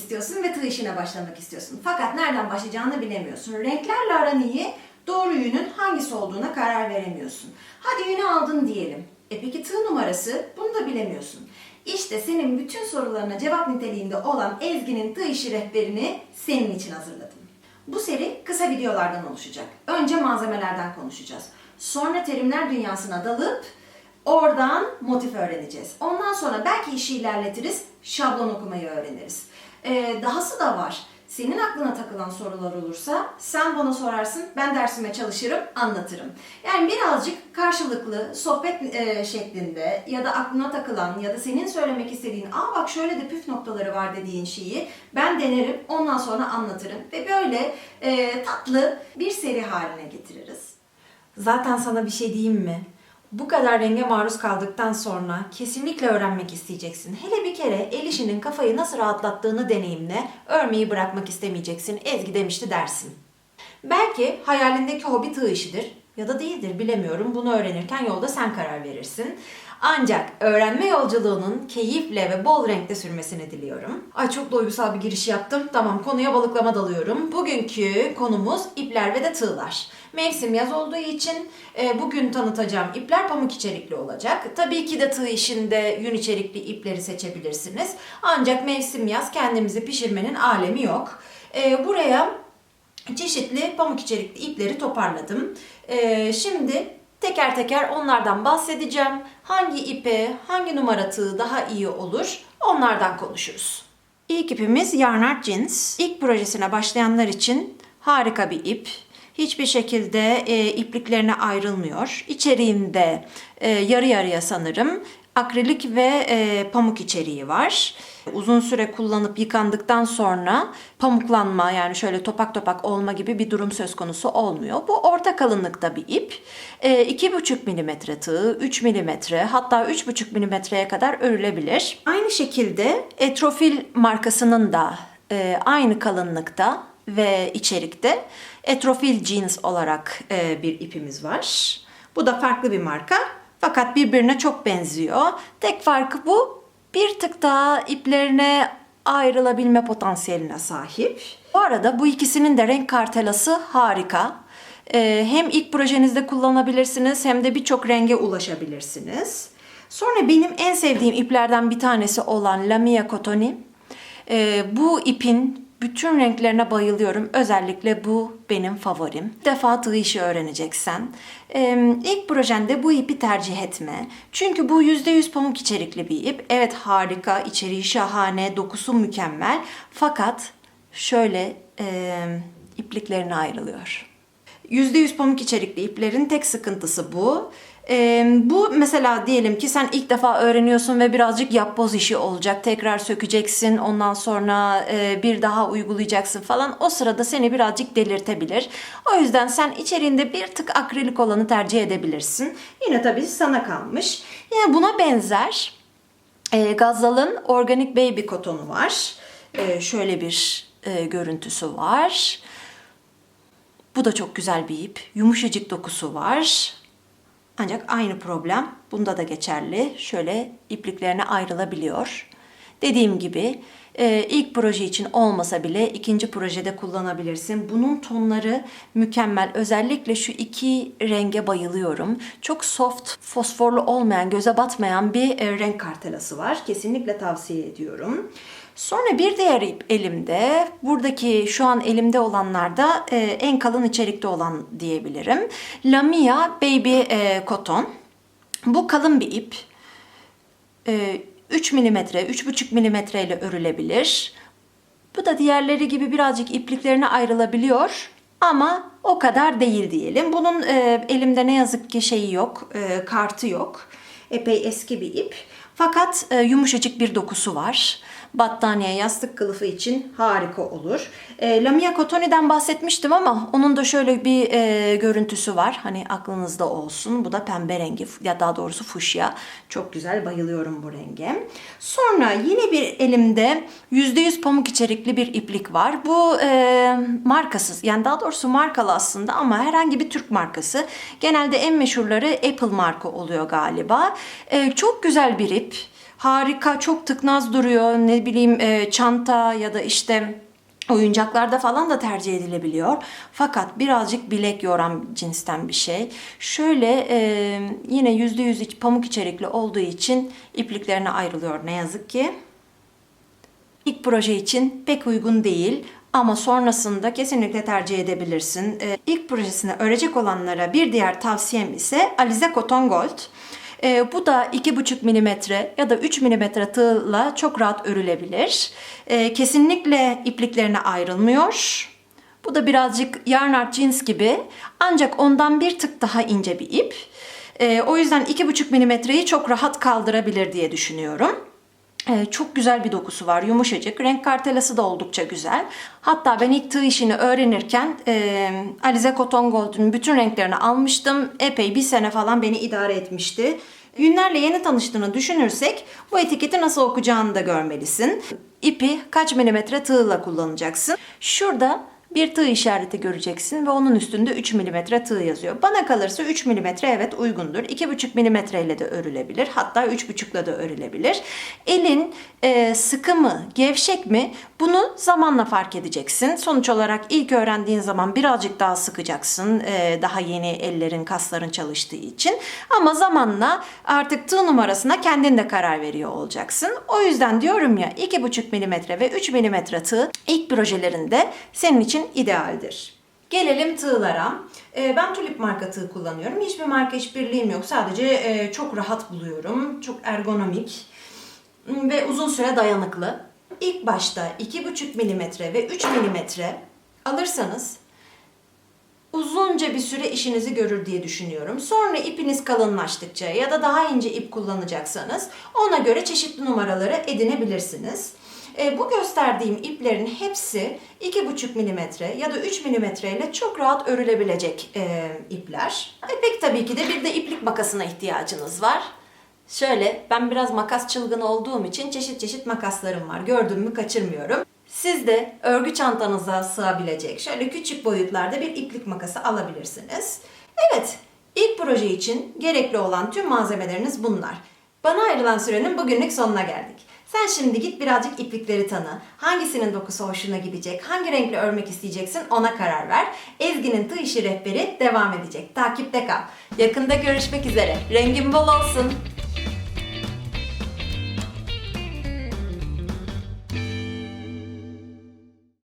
istiyorsun ve tığ işine başlamak istiyorsun. Fakat nereden başlayacağını bilemiyorsun. Renklerle aran iyi, doğru yünün hangisi olduğuna karar veremiyorsun. Hadi yünü aldın diyelim. E peki tığ numarası? Bunu da bilemiyorsun. İşte senin bütün sorularına cevap niteliğinde olan Ezgi'nin tığ işi rehberini senin için hazırladım. Bu seri kısa videolardan oluşacak. Önce malzemelerden konuşacağız. Sonra terimler dünyasına dalıp oradan motif öğreneceğiz. Ondan sonra belki işi ilerletiriz, şablon okumayı öğreniriz. Ee, dahası da var. Senin aklına takılan sorular olursa sen bana sorarsın, ben dersime çalışırım, anlatırım. Yani birazcık karşılıklı sohbet e, şeklinde ya da aklına takılan ya da senin söylemek istediğin, aa bak şöyle de püf noktaları var dediğin şeyi ben denerim, ondan sonra anlatırım ve böyle e, tatlı bir seri haline getiririz. Zaten sana bir şey diyeyim mi? Bu kadar renge maruz kaldıktan sonra kesinlikle öğrenmek isteyeceksin. Hele bir kere el işinin kafayı nasıl rahatlattığını deneyimle, örmeyi bırakmak istemeyeceksin. Ezgi demişti dersin. Belki hayalindeki hobi tığ işidir ya da değildir bilemiyorum. Bunu öğrenirken yolda sen karar verirsin. Ancak öğrenme yolculuğunun keyifle ve bol renkte sürmesini diliyorum. Ay çok duygusal bir giriş yaptım. Tamam konuya balıklama dalıyorum. Bugünkü konumuz ipler ve de tığlar. Mevsim yaz olduğu için e, bugün tanıtacağım ipler pamuk içerikli olacak. Tabii ki de tığ işinde yün içerikli ipleri seçebilirsiniz. Ancak mevsim yaz kendimizi pişirmenin alemi yok. E, buraya çeşitli pamuk içerikli ipleri toparladım. E, şimdi teker teker onlardan bahsedeceğim. Hangi ipe, hangi numara tığ daha iyi olur onlardan konuşuruz. İlk ipimiz Yarnart Jeans. İlk projesine başlayanlar için harika bir ip. Hiçbir şekilde e, ipliklerine ayrılmıyor. İçeriğinde e, yarı yarıya sanırım akrilik ve e, pamuk içeriği var. Uzun süre kullanıp yıkandıktan sonra pamuklanma yani şöyle topak topak olma gibi bir durum söz konusu olmuyor. Bu orta kalınlıkta bir ip. E, 2,5 mm tığ, 3 mm hatta 3,5 mm'ye kadar örülebilir. Aynı şekilde Etrofil markasının da e, aynı kalınlıkta ve içerikte Etrofil Jeans olarak e, bir ipimiz var. Bu da farklı bir marka fakat birbirine çok benziyor. Tek farkı bu bir tık daha iplerine ayrılabilme potansiyeline sahip. Bu arada bu ikisinin de renk kartelası harika. E, hem ilk projenizde kullanabilirsiniz hem de birçok renge ulaşabilirsiniz. Sonra benim en sevdiğim iplerden bir tanesi olan Lamia Cotoni. E, bu ipin bütün renklerine bayılıyorum. Özellikle bu benim favorim. Bir defa tığ işi öğreneceksen. Ee, ilk projende bu ipi tercih etme. Çünkü bu %100 pamuk içerikli bir ip. Evet harika, içeriği şahane, dokusu mükemmel. Fakat şöyle e, ipliklerine ayrılıyor. %100 pamuk içerikli iplerin tek sıkıntısı bu. Ee, bu mesela diyelim ki sen ilk defa öğreniyorsun ve birazcık yapboz işi olacak. Tekrar sökeceksin ondan sonra e, bir daha uygulayacaksın falan. O sırada seni birazcık delirtebilir. O yüzden sen içeriğinde bir tık akrilik olanı tercih edebilirsin. Yine tabii sana kalmış. Yine buna benzer e, Gazal'ın Organic Baby Kotonu var. E, şöyle bir e, görüntüsü var. Bu da çok güzel bir ip. Yumuşacık dokusu var. Ancak aynı problem bunda da geçerli. Şöyle ipliklerine ayrılabiliyor. Dediğim gibi e, ilk proje için olmasa bile ikinci projede kullanabilirsin. Bunun tonları mükemmel. Özellikle şu iki renge bayılıyorum. Çok soft, fosforlu olmayan, göze batmayan bir e, renk kartelası var. Kesinlikle tavsiye ediyorum. Sonra bir diğer ip elimde. Buradaki şu an elimde olanlarda e, en kalın içerikte olan diyebilirim. Lamia Baby e, Cotton. Bu kalın bir ip. E, 3 mm, 3,5 mm ile örülebilir. Bu da diğerleri gibi birazcık ipliklerine ayrılabiliyor ama o kadar değil diyelim. Bunun e, elimde ne yazık ki şeyi yok, e, kartı yok. Epey eski bir ip. Fakat e, yumuşacık bir dokusu var. Battaniye, yastık kılıfı için harika olur. E, Lamia Cotoni'den bahsetmiştim ama onun da şöyle bir e, görüntüsü var. Hani aklınızda olsun. Bu da pembe rengi ya daha doğrusu fuşya. Çok güzel, bayılıyorum bu renge. Sonra yine bir elimde %100 pamuk içerikli bir iplik var. Bu e, markasız yani daha doğrusu markalı aslında ama herhangi bir Türk markası. Genelde en meşhurları Apple marka oluyor galiba. E, çok güzel bir ip. Harika, çok tıknaz duruyor. Ne bileyim e, çanta ya da işte oyuncaklarda falan da tercih edilebiliyor. Fakat birazcık bilek yoran cinsten bir şey. Şöyle e, yine %100 iç- pamuk içerikli olduğu için ipliklerine ayrılıyor ne yazık ki. İlk proje için pek uygun değil ama sonrasında kesinlikle tercih edebilirsin. Ee, ilk projesini örecek olanlara bir diğer tavsiyem ise Alize Cotton Gold. Ee, bu da 2,5 mm ya da 3 mm tığla çok rahat örülebilir. Ee, kesinlikle ipliklerine ayrılmıyor. Bu da birazcık yarn art jeans gibi ancak ondan bir tık daha ince bir ip. Ee, o yüzden 2,5 milimetreyi çok rahat kaldırabilir diye düşünüyorum. Ee, çok güzel bir dokusu var, yumuşacık. Renk kartelası da oldukça güzel. Hatta ben ilk tığ işini öğrenirken e, Alize Cotton Gold'un bütün renklerini almıştım. Epey bir sene falan beni idare etmişti. Yünlerle yeni tanıştığını düşünürsek bu etiketi nasıl okuyacağını da görmelisin. İpi kaç milimetre tığla kullanacaksın. Şurada bir tığ işareti göreceksin ve onun üstünde 3 mm tığ yazıyor. Bana kalırsa 3 mm evet uygundur. 2,5 mm ile de örülebilir. Hatta 3,5 ile de örülebilir. Elin e, sıkı mı, gevşek mi bunu zamanla fark edeceksin. Sonuç olarak ilk öğrendiğin zaman birazcık daha sıkacaksın. e, daha yeni ellerin, kasların çalıştığı için. Ama zamanla artık tığ numarasına kendin de karar veriyor olacaksın. O yüzden diyorum ya 2,5 mm ve 3 mm tığ ilk projelerinde senin için idealdir. Gelelim tığlara. Ee, ben Tulip marka tığ kullanıyorum. Hiçbir marka işbirliğim yok. Sadece e, çok rahat buluyorum. Çok ergonomik ve uzun süre dayanıklı. İlk başta 2,5 mm ve 3 mm alırsanız uzunca bir süre işinizi görür diye düşünüyorum. Sonra ipiniz kalınlaştıkça ya da daha ince ip kullanacaksanız ona göre çeşitli numaraları edinebilirsiniz. E, bu gösterdiğim iplerin hepsi 2,5 mm ya da 3 mm ile çok rahat örülebilecek e, ipler. E, pek tabii ki de bir de iplik makasına ihtiyacınız var. Şöyle ben biraz makas çılgını olduğum için çeşit çeşit makaslarım var. Gördüm mü kaçırmıyorum. Siz de örgü çantanıza sığabilecek şöyle küçük boyutlarda bir iplik makası alabilirsiniz. Evet, ilk proje için gerekli olan tüm malzemeleriniz bunlar. Bana ayrılan sürenin bugünlük sonuna geldik. Sen şimdi git birazcık iplikleri tanı. Hangisinin dokusu hoşuna gidecek, hangi renkle örmek isteyeceksin ona karar ver. Ezgi'nin tığ işi rehberi devam edecek. Takipte kal. Yakında görüşmek üzere. Rengin bol olsun.